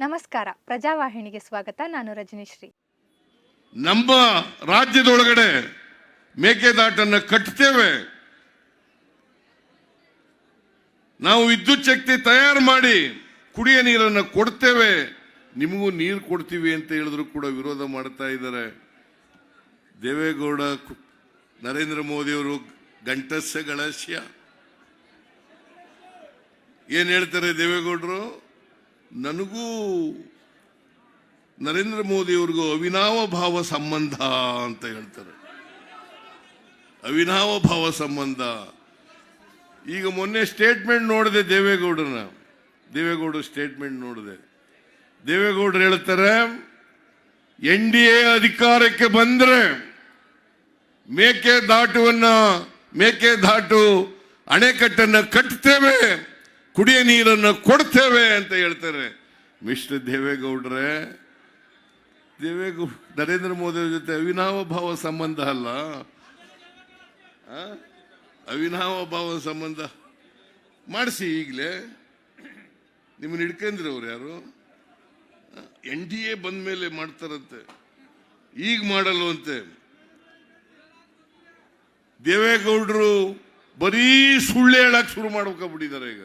ನಮಸ್ಕಾರ. ಪ್ರಜಾವಾಹಿನಿಗೆ ಸ್ವಾಗತ. ನಾನು ರಜನೀಶ್ರೀ. ನಮ್ಮ ರಾಜ್ಯದೊಳಗಡೆ ಮೇಕೆದಾಟನ್ನು ಕಟ್ತೇವೆ. ನಾವು ವಿದ್ಯುತ್ ಶಕ್ತಿ ತಯಾರು ಮಾಡಿ ಕುಡಿಯ ನೀರನ್ನು ಕೊಡ್ತೇವೆ. ನಿಮಗೂ ನೀರು ಕೊಡ್ತೀವಿ ಅಂತ ಹೇಳಿದ್ರು ಕೂಡ ವಿರೋಧ ಮಾಡ್ತಾ ಇದ್ದಾರೆ. ದೇವೇಗೌಡ ನರೇಂದ್ರ ಮೋದಿಯವರು ಗಣಶ್ಯ ಏನ್ ಹೇಳ್ತಾರೆ ದೇವೇಗೌಡರು? ನನಗೂ ನರೇಂದ್ರ ಮೋದಿಯವ್ರಿಗೂ ಅವಿನಾವ ಭಾವ ಸಂಬಂಧ ಅಂತ ಹೇಳ್ತಾರೆ. ಅವಿನಾವ ಭಾವ ಸಂಬಂಧ. ಈಗ ಮೊನ್ನೆ ಸ್ಟೇಟ್ಮೆಂಟ್ ನೋಡಿದೆ ದೇವೇಗೌಡನ. ದೇವೇಗೌಡ ಸ್ಟೇಟ್ಮೆಂಟ್ ನೋಡಿದೆ. ದೇವೇಗೌಡರು ಹೇಳ್ತಾರೆ, ಎನ್ ಡಿ ಎ ಅಧಿಕಾರಕ್ಕೆ ಬಂದರೆ ಮೇಕೆ ದಾಟುವನ್ನ ಮೇಕೆ ದಾಟು ಅಣೆಕಟ್ಟನ್ನು ಕಟ್ತೇವೆ. ಕುಡಿಯ ನೀರನ್ನು ಕೊಡ್ತೇವೆ ಅಂತ ಹೇಳ್ತಾರೆ. ಮಿಸ್ಟರ್ ದೇವೇಗೌಡ್ರೆ, ದೇವೇಗೌಡ, ನರೇಂದ್ರ ಮೋದಿಯವ್ರ ಜೊತೆ ಅವಿನಾವ ಭಾವ ಸಂಬಂಧ ಅಲ್ಲ? ಅವಿನಾವ ಭಾವ ಸಂಬಂಧ. ಮಾಡಿಸಿ ಈಗಲೇ. ನಿಮ್ಮನ್ನ ಹಿಡ್ಕಂದ್ರಿ ಅವ್ರು ಯಾರು ಎನ್ ಡಿ ಎ ಬಂದ ಮೇಲೆ ಮಾಡ್ತಾರಂತೆ. ಈಗ ಮಾಡಲ್ವಂತೆ ದೇವೇಗೌಡರು ಬರೀ ಸುಳ್ಳು ಹೇಳಕ್ಕೆ ಶುರು ಮಾಡ್ಬೇಕಾಗ್ಬಿಟ್ಟಿದ್ದಾರೆ ಈಗ.